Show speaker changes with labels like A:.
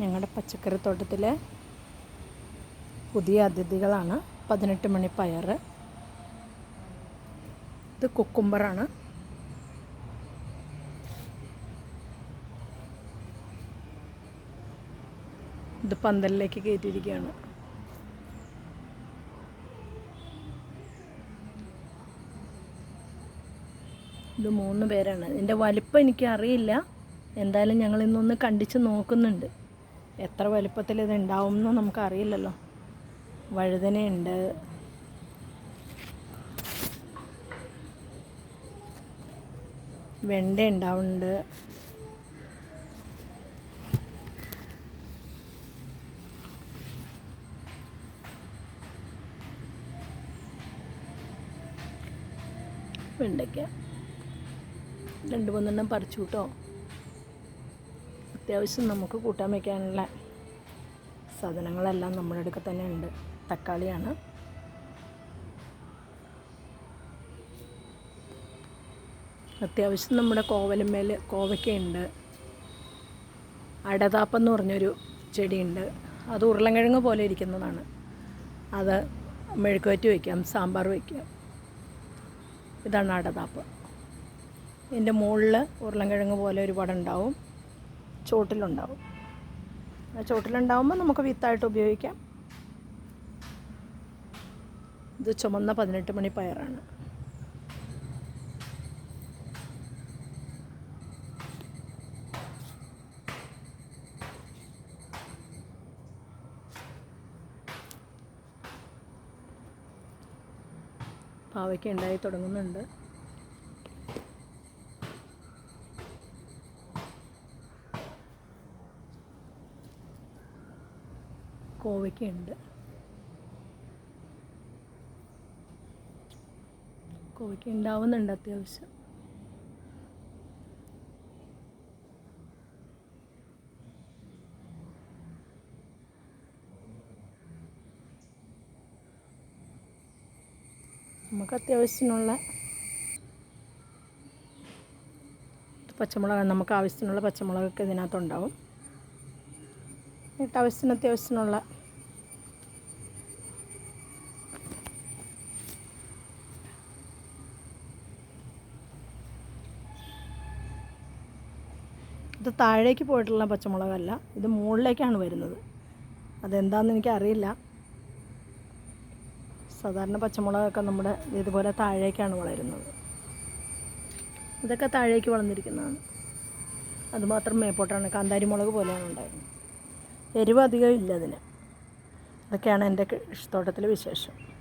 A: ഞങ്ങളുടെ പച്ചക്കറി തോട്ടത്തിലെ പുതിയ അതിഥികളാണ്. പതിനെട്ട് മണി പയർ. ഇത് കുക്കുംബറാണ്. ഇത് പന്തലിലേക്ക് കയറ്റിയിരിക്കുകയാണ്. ഇത് മൂന്ന് പേരാണ്. ഇതിന്റെ വലിപ്പം എനിക്ക് അറിയില്ല എന്തായാലും ഞങ്ങൾ ഇന്നൊന്ന് കണ്ടിച്ച് നോക്കുന്നുണ്ട്. എത്ര വലുപ്പത്തിൽ ഇത് ഉണ്ടാവും എന്ന് നമുക്കറിയില്ലല്ലോ. വഴുതനയുണ്ട്. വെണ്ട ഉണ്ടാവുന്നുണ്ട് വെണ്ടയ്ക്ക. രണ്ട് മൂന്നെണ്ണം പറിച്ചു കേട്ടോ. അത്യാവശ്യം നമുക്ക് കൂട്ടാൻ വയ്ക്കാനുള്ള സാധനങ്ങളെല്ലാം നമ്മുടെ അടുക്ക തന്നെ ഉണ്ട്. തക്കാളിയാണ്. അത്യാവശ്യം നമ്മുടെ കോവലമ്മേൽ കോവയ്ക്കുണ്ട് അടതാപ്പം എന്ന് പറഞ്ഞൊരു ചെടിയുണ്ട്. അത് ഉരുളൻകിഴങ്ങ് പോലെ ഇരിക്കുന്നതാണ്. അത് മെഴുക്കുവറ്റി വയ്ക്കാം സാമ്പാർ വയ്ക്കാം. ഇതാണ് അടതാപ്പ്. ഇതിന്റെ മുകളിൽ ഉരുളൻകിഴങ്ങ് പോലെ ഒരു പടം ഉണ്ടാവും ചോട്ടിലുണ്ടാവും. ചോട്ടിലുണ്ടാവുമ്പോൾ നമുക്ക് വിത്തായിട്ട് ഉപയോഗിക്കാം. ഇത് ചുമന്ന പതിനെട്ട് മണി പയറാണ്. പാവയ്ക്ക ഉണ്ടായി തുടങ്ങുന്നുണ്ട്. കോവയ്ക്കുണ്ട്. കോവയ്ക്ക ഉണ്ടാവുന്നുണ്ട് അത്യാവശ്യം. നമുക്ക് അത്യാവശ്യത്തിനുള്ള പച്ചമുളക് നമുക്ക് ആവശ്യത്തിനുള്ള പച്ചമുളകൊക്കെ ഇതിനകത്തുണ്ടാവും. എന്നിട്ട് ആവശ്യത്തിന് അത്യാവശ്യത്തിനുള്ള ഇത് താഴേക്ക് പോയിട്ടുള്ള പച്ചമുളകല്ല ഇത് മുകളിലേക്കാണ് വരുന്നത്. അതെന്താണെന്ന് എനിക്കറിയില്ല. സാധാരണ പച്ചമുളകൊക്കെ നമ്മുടെ ഇതുപോലെ താഴേക്കാണ് വളരുന്നത്. ഇതൊക്കെ താഴേക്ക് വളർന്നിരിക്കുന്നതാണ്. അതുമാത്രം മേപ്പോട്ടാണ്. കാന്താരി മുളക് പോലെയാണ് ഉണ്ടായിരുന്നത്. എരിവ് അധികം ഇല്ല അതിന്. അതൊക്കെയാണ് എന്റെ കൃഷിത്തോട്ടത്തിലെ വിശേഷം.